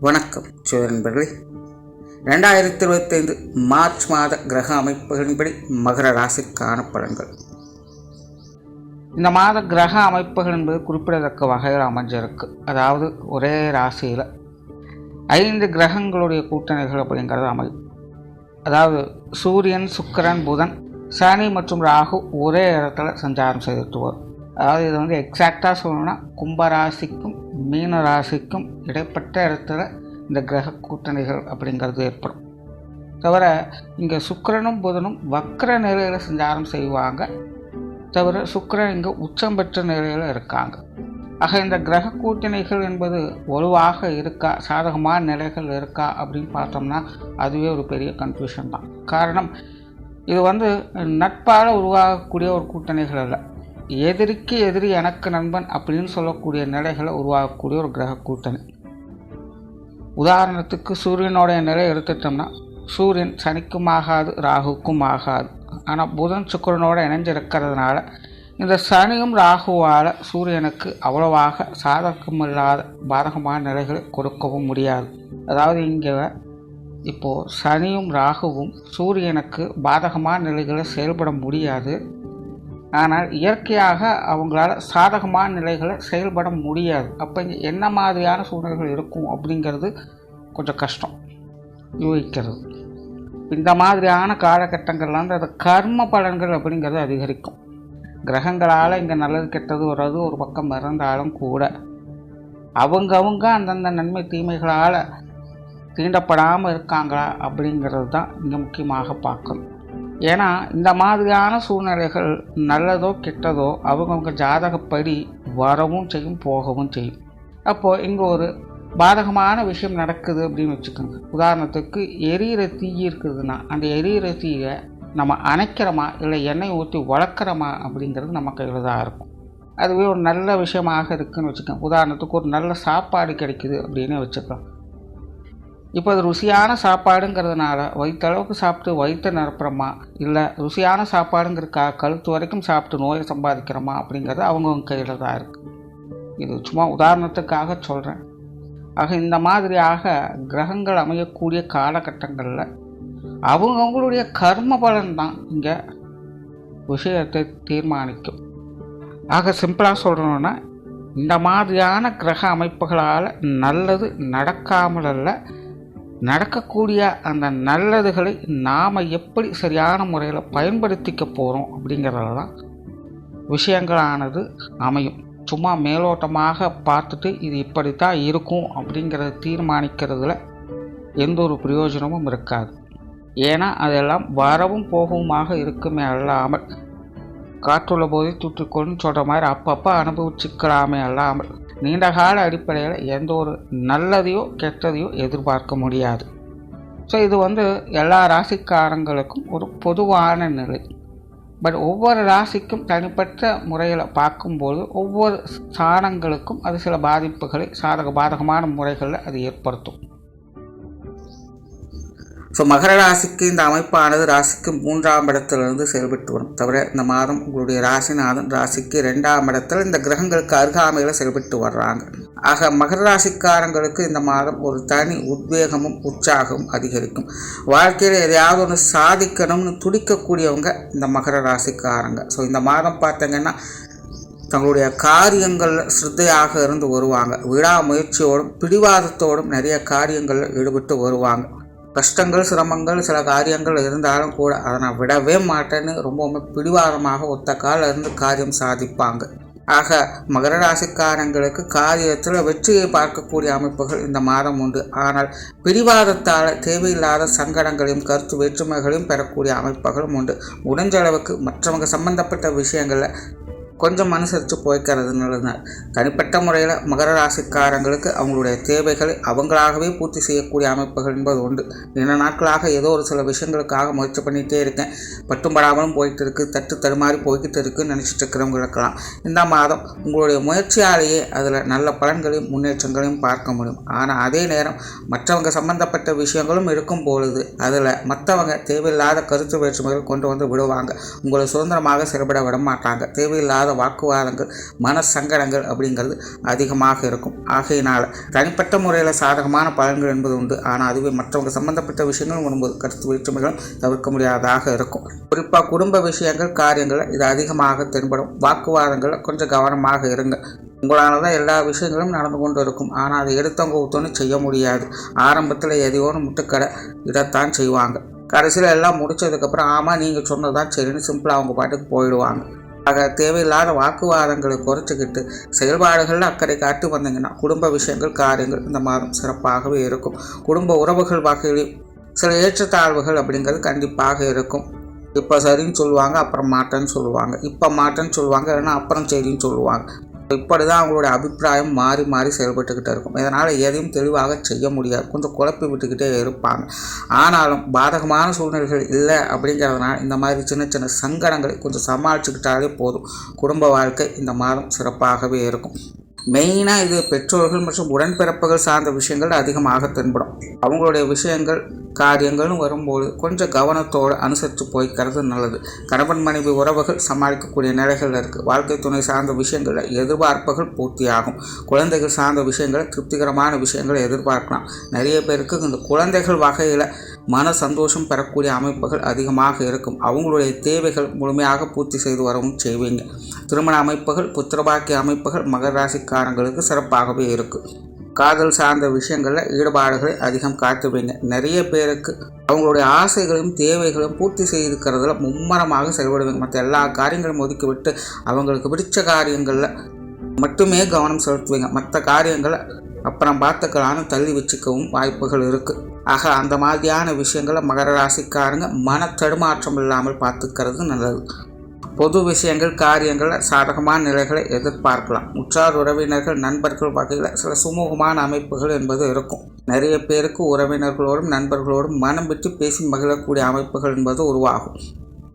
வணக்கம் சிவ நண்பர்களே. ரெண்டாயிரத்தி இருபத்தைந்து மார்ச் மாத கிரக அமைப்புகளின்படி மகர ராசிக்கான பலன்கள் இந்த மாத கிரக அமைப்புகள் என்பது குறிப்பிடத்தக்க வகையில் அமைஞ்சிருக்கு. அதாவது ஒரே ராசியில் ஐந்து கிரகங்களுடைய கூட்டணிகள் அப்படிங்கிறது அமையும். அதாவது சூரியன் சுக்கரன் புதன் சனி மற்றும் ராகு ஒரே இடத்துல சஞ்சாரம் செய்துட்டு வரும். அதாவது இது வந்து எக்ஸாக்டாக சொல்லணும்னா கும்பராசிக்கும் மீன ராசிக்கும் இடைப்பட்ட இடத்துல இந்த கிரக கூட்டணிகள் அப்படிங்கிறது ஏற்படும். தவிர இங்கே சுக்கரனும் புதனும் வக்கர நிலையில் சஞ்சாரம் செய்வாங்க. தவிர சுக்கிரன் இங்கே உச்சம் பெற்ற நிலையில் இருக்காங்க. ஆக இந்த கிரக கூட்டணிகள் என்பது வலுவாக இருக்கா சாதகமான நிலைகள் இருக்கா அப்படின்னு பார்த்தோம்னா அதுவே ஒரு பெரிய கன்ஃபியூஷன் தான். காரணம் இது வந்து நட்பால் உருவாகக்கூடிய ஒரு கூட்டணிகள் அல்ல. எதிரிக்கு எதிரி எனக்கு நண்பன் அப்படின்னு சொல்லக்கூடிய நிலைகளை உருவாகக்கூடிய ஒரு கிரக கூட்டணி. உதாரணத்துக்கு சூரியனுடைய நிலை எடுத்துட்டோம்னா சூரியன் சனிக்கும் ஆகாது ராகுக்கும் ஆகாது ஆனால் புதன் சுக்கரனோடு இணைஞ்சிருக்கிறதுனால இந்த சனியும் ராகுவால் சூரியனுக்கு அவ்வளவாக சாதகமில்லாத பாதகமான நிலைகளை கொடுக்கவும் முடியாது. அதாவது இங்கே இப்போது சனியும் ராகுவும் சூரியனுக்கு பாதகமான நிலைகளை செயல்பட முடியாது. ஆனால் இயற்கையாக அவங்களால சாதகமான நிலைகளை செயல்பட முடியாது. அப்போ இங்கே என்ன மாதிரியான சூழ்நிலைகள் இருக்கும் அப்படிங்கிறது கொஞ்சம் கஷ்டம். யூகிக்கிறது. இந்த மாதிரியான காலகட்டங்கள்ல வந்து அது கர்ம பலன்கள் அப்படிங்கிறது அதிகரிக்கும். கிரகங்களால் இங்கே நல்லது கெட்டது வர்றது ஒரு பக்கம் இருந்தாலும் கூட அவங்கவுங்க அந்தந்த நன்மை தீமைகளால் தீண்டப்படாமல் இருக்காங்களா அப்படிங்கிறது தான் இங்கே முக்கியமாக பார்க்கணும். ஏன்னா இந்த மாதிரியான சூழ்நிலைகள் நல்லதோ கெட்டதோ அவங்கவுங்க ஜாதகப்படி வரவும் செய்யும் போகவும் செய்யும். அப்போது இங்கே ஒரு பாதகமான விஷயம் நடக்குது அப்படின்னு வச்சுக்கோங்க. உதாரணத்துக்கு எரியிற தீ இருக்குதுன்னா அந்த எரியிற தீயை நம்ம அணைக்கிறோமா இல்லை எண்ணெய் ஊற்றி வளர்க்குறோமா அப்படிங்கிறது நம்ம கையில் தான் இருக்கும். அதுவே ஒரு நல்ல விஷயமாக இருக்குதுன்னு வச்சுக்கோங்க. உதாரணத்துக்கு ஒரு நல்ல சாப்பாடு கிடைக்குது அப்படின்னு வச்சுக்கலாம் இப்போ அது ருசியான சாப்பாடுங்கிறதுனால வயிற்றளவுக்கு சாப்பிட்டு வயிற்று நிரப்புறமா? இல்லை ருசியான சாப்பாடுங்கிறக்கா கழுத்து வரைக்கும் சாப்பிட்டு நோயை சம்பாதிக்கிறோமா? அப்படிங்கிறது அவங்கவுங்க கையில் தான் இருக்குது இது சும்மா உதாரணத்துக்காக சொல்கிறேன் ஆக இந்த மாதிரியாக கிரகங்கள் அமையக்கூடிய காலகட்டங்களில் அவங்கவுங்களுடைய கர்ம பலன் தான் இங்கே விஷயத்தை தீர்மானிக்கும். ஆக சிம்பிளாக சொல்கிறோன்னா இந்த மாதிரியான கிரக அமைப்புகளால் நல்லது நடக்காமல் அல்ல நடக்கக்கூடிய அந்த நல்லதுகளை நாம் எப்படி சரியான முறையில் பயன்படுத்திக்க போகிறோம் அப்படிங்கிறதுல தான் விஷயங்களானது அமையும். சும்மா மேலோட்டமாக பார்த்துட்டு இது இப்படித்தான் இருக்கும் அப்படிங்கிறத தீர்மானிக்கிறதுல எந்த ஒரு பிரயோஜனமும் இருக்காது. ஏன்னா அதெல்லாம் வரவும் போகவுமாக இருக்குமே அல்லாமல் காற்றுள்ள போதே தூற்றிக்கொள்னு சொல்கிற மாதிரி அப்பப்போ அனுபவிச்சுக்கலாமே அல்லாமல் நீண்ட கால அடிப்படையில் எந்த ஒரு நல்லதையோ கெட்டதையோ எதிர்பார்க்க முடியாது. ஸோ இது வந்து எல்லா ராசிக்காரங்களுக்கும் ஒரு பொதுவான நிலை. பட் ஒவ்வொரு ராசிக்கும் தனிப்பட்ட முறையில் பார்க்கும்போது ஒவ்வொரு ஸ்தானங்களுக்கும் அது சில பாதிப்புகளை சாதக பாதகமான முறைகளில் அது ஏற்படுத்தும். ஸோ மகர ராசிக்கு இந்த அமைப்பானது ராசிக்கு மூன்றாம் இடத்திலிருந்து செயல்பட்டு வரும். தவிர இந்த மாதம் உங்களுடைய ராசிநாதன் ராசிக்கு ரெண்டாம் இடத்தில் இந்த கிரகங்களுக்கு அருகாமையில் செயல்பட்டு வர்றாங்க. ஆக மகர ராசிக்காரங்களுக்கு இந்த மாதம் ஒரு தனி உத்வேகமும் உற்சாகமும் அதிகரிக்கும். வாழ்க்கையில் எதையாவது ஒன்று சாதிக்கணும்னு துடிக்கக்கூடியவங்க இந்த மகர ராசிக்காரங்க. ஸோ இந்த மாதம் பார்த்தீங்கன்னா தங்களுடைய காரியங்களில் சிரத்தையாக இருந்து வருவாங்க. விடாமுயற்சியோடும் பிடிவாதத்தோடும் நிறைய காரியங்களில் ஈடுபட்டு வருவாங்க. கஷ்டங்கள் சிரமங்கள் சில காரியங்கள் இருந்தாலும் கூட அதை நான் விடவே மாட்டேன்னு ரொம்பவுமே பிடிவாதமாக ஒத்த கால இருந்து காரியம் சாதிப்பாங்க. ஆக மகர ராசிக்காரங்களுக்கு காரியத்தில் வெற்றியை பார்க்கக்கூடிய அமைப்புகள் இந்த மாதம் உண்டு. ஆனால் பிடிவாதத்தால் தேவையில்லாத சங்கடங்களையும் கருத்து வேற்றுமைகளையும் பெறக்கூடிய அமைப்புகளும் உண்டு. முடிஞ்ச அளவுக்கு மற்றவங்க சம்பந்தப்பட்ட விஷயங்களில் கொஞ்சம் அனுசரித்து போய்க்கிறதுனால தான் தனிப்பட்ட முறையில் மகர ராசிக்காரங்களுக்கு அவங்களுடைய தேவைகளை அவங்களாகவே பூர்த்தி செய்யக்கூடிய அமைப்புகள் என்பது உண்டு. நீண்ட நாட்களாக ஏதோ ஒரு சில விஷயங்களுக்காக முயற்சி பண்ணிகிட்டே இருக்கேன். பட்டும்படாமலும் போயிட்டு இருக்குது தட்டு தருமாறி போய்கிட்டு இருக்குன்னு நினச்சிட்டு இருக்கிறவங்களுக்கெல்லாம் இந்த மாதம் உங்களுடைய முயற்சியாலேயே அதில் நல்ல பலன்களையும் முன்னேற்றங்களையும் பார்க்க முடியும். ஆனால் அதே நேரம் மற்றவங்க சம்பந்தப்பட்ட விஷயங்களும் இருக்கும் பொழுது அதில் மற்றவங்க தேவையில்லாத கருத்து வேற்றுமைகள் கொண்டு வந்து விடுவாங்க. உங்களை சுதந்திரமாக செயல்பட விட மாட்டாங்க. தேவையில்லாத தேவையில்லாத வாக்குவாதங்கள் மன சங்கடங்கள் அப்படிங்கிறது அதிகமாக இருக்கும். ஆகையினால் தனிப்பட்ட முறையில் சாதகமான பலன்கள் என்பது உண்டு. ஆனால் அதுவே மற்றவங்க சம்பந்தப்பட்ட விஷயங்களும் வரும்போது கருத்து வேற்றுமைகளும் தவிர்க்க முடியாததாக இருக்கும். குறிப்பாக குடும்ப விஷயங்கள் காரியங்கள் இது அதிகமாக தென்படும். வாக்குவாதங்களில் கொஞ்சம் கவனமாக இருங்க. உங்களால் தான் எல்லா விஷயங்களும் நடந்து கொண்டு இருக்கும். ஆனால் அதை எடுத்தவங்க ஊத்தோன்னு செய்ய முடியாது. ஆரம்பத்தில் எதையோன்னு முட்டுக்கடை இதைத்தான் செய்வாங்க. கடைசியில் எல்லாம் முடித்ததுக்கப்புறம் ஆமாம் நீங்கள் சொன்னதான் சரின்னு சிம்பிளாக அவங்க பாட்டுக்கு போயிடுவாங்க. ஆக தேவையில்லாத வாக்குவாதங்களை குறைச்சிக்கிட்டு செயல்பாடுகளில் அக்கறை காட்டி வந்தீங்கன்னா குடும்ப விஷயங்கள் காரியங்கள் இந்த மாதம் சிறப்பாகவே இருக்கும். குடும்ப உறவுகள் வகையில் சில ஏற்றத்தாழ்வுகள் அப்படிங்கிறது கண்டிப்பாக இருக்கும். இப்போ சரின்னு சொல்லுவாங்க அப்புறம் மாட்டேன்னு சொல்லுவாங்க. இப்போ மாட்டேன்னு சொல்லுவாங்க இல்லைன்னா அப்புறம் சரின்னு சொல்லுவாங்க. இப்படி தான் அவங்களுடைய அபிப்பிராயம் மாறி மாறி செயல்பட்டுக்கிட்டே இருக்கும். இதனால் எதையும் தெளிவாக செய்ய முடியாது. கொஞ்சம் குழப்பி விட்டுக்கிட்டே இருப்பாங்க. ஆனாலும் பாதகமான சூழ்நிலைகள் இல்லை அப்படிங்கிறதுனால இந்த மாதிரி சின்ன சின்ன சங்கடங்களை கொஞ்சம் சமாளிச்சுக்கிட்டாலே போதும். குடும்ப வாழ்க்கை இந்த மாதம் சிறப்பாகவே இருக்கும். மெயினாக இது பெற்றோர்கள் மற்றும் உடன்பிறப்புகள் சார்ந்த விஷயங்கள் அதிகமாக தென்படும். அவங்களுடைய விஷயங்கள் காரியங்களும் வரும்போது கொஞ்சம் கவனத்தோடு அனுசரித்து போய்க்கிறது நல்லது. கணவன் மனைவி உறவுகள் சமாளிக்கக்கூடிய நிலைகள் இருக்குது வாழ்க்கை துணை சார்ந்த விஷயங்களில் எதிர்பார்ப்புகள் பூர்த்தியாகும். குழந்தைகள் சார்ந்த விஷயங்களை திருப்திகரமான விஷயங்களை எதிர்பார்க்கலாம். நிறைய பேருக்கு இந்த குழந்தைகள் வகையில் மன சந்தோஷம் பெறக்கூடிய அமைப்புகள் அதிகமாக இருக்கும். அவங்களுடைய தேவைகள் முழுமையாக பூர்த்தி செய்து வரவும் செய்வீங்க. திருமண அமைப்புகள் புத்திரபாக்கிய அமைப்புகள் மகர ராசிக்காரங்களுக்கு சிறப்பாகவே இருக்கும் காதல் சார்ந்த விஷயங்களில் ஈடுபாடுகளை அதிகம் காட்டுவீங்க. நிறைய பேருக்கு அவங்களுடைய ஆசைகளையும் தேவைகளையும் பூர்த்தி செய்திருக்கிறதுல மும்மரமாக செயல்படுவீங்க. மற்ற எல்லா காரியங்களும் ஒதுக்கிவிட்டு அவங்களுக்கு பிடிச்ச காரியங்களில் மட்டுமே கவனம் செலுத்துவீங்க. மற்ற காரியங்களை அப்புறம் பார்த்துக்கலான்னு தள்ளி வச்சுக்கவும் வாய்ப்புகள் இருக்குது ஆக அந்த மாதிரியான விஷயங்களை மகர ராசிக்காரங்க மன தடுமாற்றம் இல்லாமல் பார்த்துக்கிறது நல்லது. பொது விஷயங்கள் காரியங்களில் சாதகமான நிலைகளை எதிர்பார்க்கலாம். உற்றார் உறவினர்கள் நண்பர்கள் வகையில் சில சுமூகமான அமைப்புகள் என்பது இருக்கும். நிறைய பேருக்கு உறவினர்களோடும் நண்பர்களோடும் மனம் விட்டு பேசி மகிழக்கூடிய அமைப்புகள் என்பது உருவாகும்.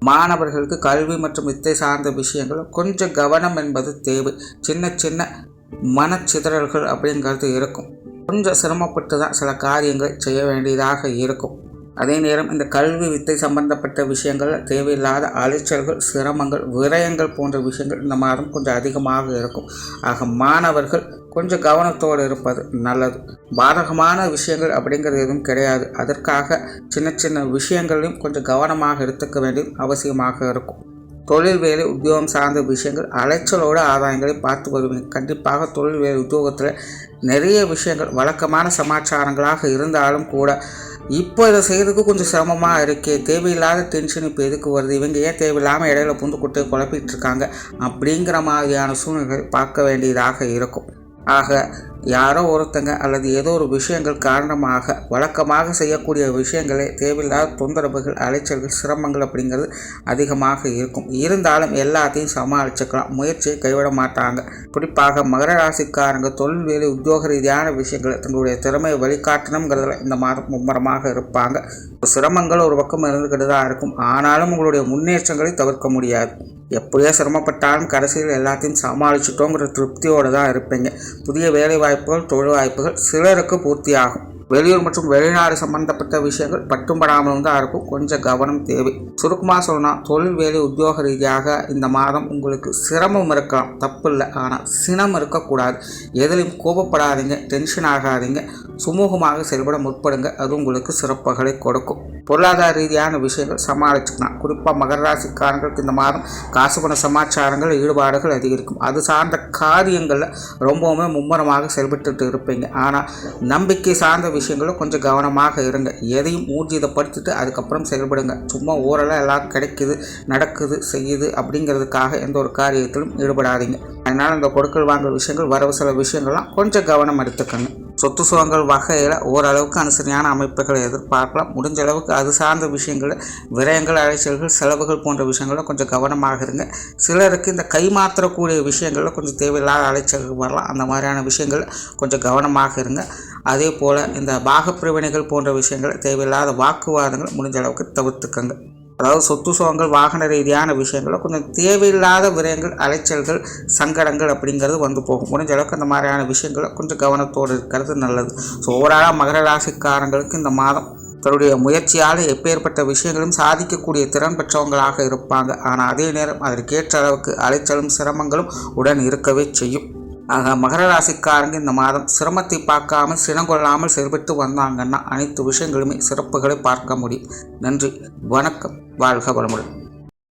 மாணவர்களுக்கு கல்வி மற்றும் வித்தை சார்ந்த விஷயங்களும் கொஞ்சம் கவனம் என்பது தேவை. சின்ன சின்ன மனச்சிதறல்கள் அப்படிங்கிறது இருக்கும். கொஞ்சம் சிரமப்பட்டு தான் சில காரியங்கள் செய்ய வேண்டியதாக இருக்கும். அதே நேரம் இந்த கல்வி வித்தை சம்பந்தப்பட்ட விஷயங்கள் தேவையில்லாத அலைச்சல்கள் சிரமங்கள் விரயங்கள் போன்ற விஷயங்கள் இந்த மாதம் கொஞ்சம் அதிகமாக இருக்கும். ஆக மாணவர்கள் கொஞ்சம் கவனத்தோடு இருப்பது நல்லது. பாதகமான விஷயங்கள் அப்படிங்கிறது எதுவும் கிடையாது. அதற்காக சின்ன சின்ன விஷயங்களையும் கொஞ்சம் கவனமாக எடுத்துக்க வேண்டியது அவசியமாக இருக்கும். தொழில் வேலை உத்தியோகம் சார்ந்த விஷயங்கள் அலைச்சலோட ஆதாயங்களை பார்த்து வருவீங்க கண்டிப்பாக தொழில் வேலை உத்தியோகத்தில் நிறைய விஷயங்கள் வழக்கமான சமாச்சாரங்களாக இருந்தாலும் கூட இப்போ இதை செய்கிறதுக்கு கொஞ்சம் சிரமமாக இருக்கே தேவையில்லாத டென்ஷன் இப்போ எதுக்கு வருது? இவங்க ஏன் தேவையில்லாமல் இடையில புந்து குட்டையை குழப்பிட்டு இருக்காங்க? அப்படிங்கிற மாதிரியான சூழ்நிலை பார்க்க வேண்டியதாக இருக்கும். ஆக யாரோ ஒருத்தங்க அல்லது ஏதோ ஒரு விஷயங்கள் காரணமாக வழக்கமாக செய்யக்கூடிய விஷயங்களே தேவையில்லாத தொந்தரவுகள் அலைச்சல்கள் சிரமங்கள் அப்படிங்கிறது அதிகமாக இருக்கும். இருந்தாலும் எல்லாத்தையும் சமாளிச்சுக்கலாம். முயற்சியை கைவிட மாட்டாங்க. குறிப்பாக மகர ராசிக்காரங்க தொழில் வேலை உத்தியோக ரீதியான விஷயங்களை தங்களுடைய திறமையை வழிகாட்டணுங்கிறதுல இந்த மாதம் மும்மரமாக இருப்பாங்க. சிரமங்கள் ஒரு பக்கம் இருந்துக்கிட்டு தான் இருக்கும். ஆனாலும் உங்களுடைய முன்னேற்றங்களை தவிர்க்க முடியாது. எப்படியோ சிரமப்பட்டாலும் கடைசியில் எல்லாத்தையும் சமாளிச்சிட்டோங்கிற திருப்தியோடு தான் இருப்பீங்க. புதிய வேலை வாய்ப்புகள் தொழில் வாய்ப்புகள் சிலருக்கு பூர்த்தியாகும். வெளியூர் மற்றும் வெளிநாடு சம்பந்தப்பட்ட விஷயங்கள் பட்டும்படாமல் தான் இருக்கும். கொஞ்சம் கவனம் தேவை. சுருக்கமாக சொல்லணும் தொழில் வேலை உத்தியோக ரீதியாக இந்த மாதம் உங்களுக்கு சிரமம் இருக்கலாம். தப்பு இல்லை ஆனால் சினம் இருக்கக்கூடாது. எதிலையும் கோபப்படாதீங்க. டென்ஷன் ஆகாதீங்க. சுமூகமாக செயல்பட முற்படுங்க. அது உங்களுக்கு சிறப்புகளை கொடுக்கும். பொருளாதார ரீதியான விஷயங்கள் சமாளிச்சுக்கலாம் குறிப்பாக மகர ராசிக்காரங்களுக்கு இந்த மாதம் காசு பண சமாச்சாரங்கள் ஈடுபாடுகள் அதிகரிக்கும். அது சார்ந்த காரியங்களில் ரொம்பவுமே மும்முரமாக செயல்பட்டு இருப்பீங்க. ஆனால் நம்பிக்கை சார்ந்த விஷயங்களும் கொஞ்சம் கவனமாக இருங்க. எதையும் ஊர்ஜிதப்படுத்திட்டு அதுக்கப்புறம் செயல்படுங்க. சும்மா ஓரளவு எல்லாம் கிடைக்குது நடக்குது செய்யுது அப்படிங்கிறதுக்காக எந்த ஒரு காரியத்திலும் ஈடுபடாதீங்க. அதனால் இந்த கொடுக்கல் வாங்கல் விஷயங்கள் வரவு சில விஷயங்கள்லாம் கொஞ்சம் கவனம் எடுத்துக்கணும் சொத்து சுகங்கள் வகையில் ஓரளவுக்கு அனுசரியான அமைப்புகளை எதிர்பார்க்கலாம். முடிஞ்ச அளவுக்கு அது சார்ந்த விஷயங்களில் விரயங்கள் அலைச்சல்கள் செலவுகள் போன்ற விஷயங்களில் கொஞ்சம் கவனமாக இருங்க. சிலருக்கு இந்த கைமாற்றக்கூடிய விஷயங்களில் கொஞ்சம் தேவையில்லாத அலைச்சல்கள் வரலாம். அந்த மாதிரியான விஷயங்களில் கொஞ்சம் கவனமாக இருங்க. அதே போல் இந்த பாகப்பிரிவினைகள் போன்ற விஷயங்கள் தேவையில்லாத வாக்குவாதங்கள் முடிஞ்ச அளவுக்கு தவிர்த்துக்கங்க. அதாவது சொத்து சுகங்கள் வாகன ரீதியான விஷயங்கள் கொஞ்சம் தேவையில்லாத விரயங்கள் அலைச்சல்கள் சங்கடங்கள் அப்படிங்கிறது வந்து போகும். முடிஞ்ச அளவுக்கு அந்த மாதிரியான விஷயங்களை கொஞ்சம் கவனத்தோடு இருக்கிறது நல்லது. ஸோ ஓவராலாக மகர ராசிக்காரங்களுக்கு இந்த மாதம் தன்னுடைய முயற்சியால் எப்பேற்பட்ட விஷயங்களும் சாதிக்கக்கூடிய திறன் பெற்றவங்களாக இருப்பாங்க. ஆனால் அதே நேரம் அதற்கேற்ற அளவுக்கு அலைச்சலும் சிரமங்களும் உடன் இருக்கவே செய்யும். ஆக மகர ராசிக்காரங்க இந்த மாதம் சிரமத்தை பார்க்காம சினங்கொள்ளாமல் செயல்பட்டு வந்தாங்கன்னா அனைத்து விஷயங்களுமே சிறப்புகளை பார்க்க முடியும். நன்றி. வணக்கம். வாழ்க வளமுடன்.